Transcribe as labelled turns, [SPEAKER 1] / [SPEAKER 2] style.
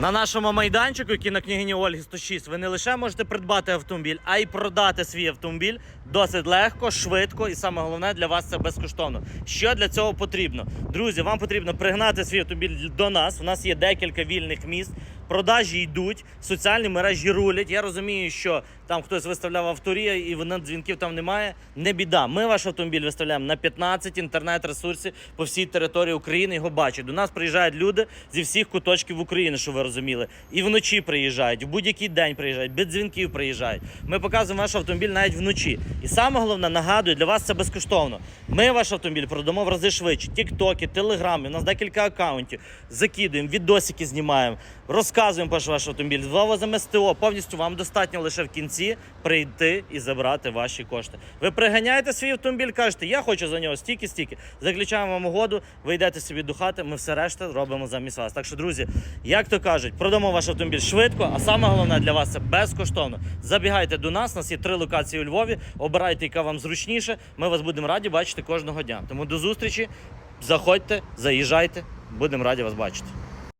[SPEAKER 1] На нашому майданчику, кінокнягині Ольги 106, ви не лише можете придбати автомобіль, а й продати свій автомобіль досить легко, швидко і саме головне для вас це безкоштовно. Що для цього потрібно? Друзі, вам потрібно пригнати свій автомобіль до нас. У нас є декілька вільних місць. Продажі йдуть, соціальні мережі рулять. Я розумію, що там хтось виставляв авторія і вона дзвінків там немає. Не біда. Ми ваш автомобіль виставляємо на 15 інтернет-ресурсів по всій території України. Його бачать. До нас приїжджають люди зі всіх куточків України, що ви розуміли. І вночі приїжджають, в будь-який день приїжджають, без дзвінків приїжджають. Ми показуємо ваш автомобіль навіть вночі. І саме головне, нагадую, для вас це безкоштовно. Ми ваш автомобіль продамо в рази швидше. Тіктоки, телеграми, у нас декілька акаунтів. Закидуємо, відосики знімаємо, розказуємо про ваш автомобіль, вивозимо СТО. Повністю вам достатньо лише в кінці прийти і забрати ваші кошти. Ви приганяєте свій автомобіль, кажете, я хочу за нього стільки-стільки. Заключаємо вам угоду, ви йдете собі до хати, ми все решта робимо замість вас. Так що, друзі, як то кажуть, продамо ваш автомобіль швидко, а саме головне для вас це безкоштовно. Забігайте до нас, у нас є три локації у Львові. Обирайте, яка вам зручніше. Ми вас будемо раді бачити кожного дня. Тому до зустрічі. Заходьте, заїжджайте, будемо раді вас бачити.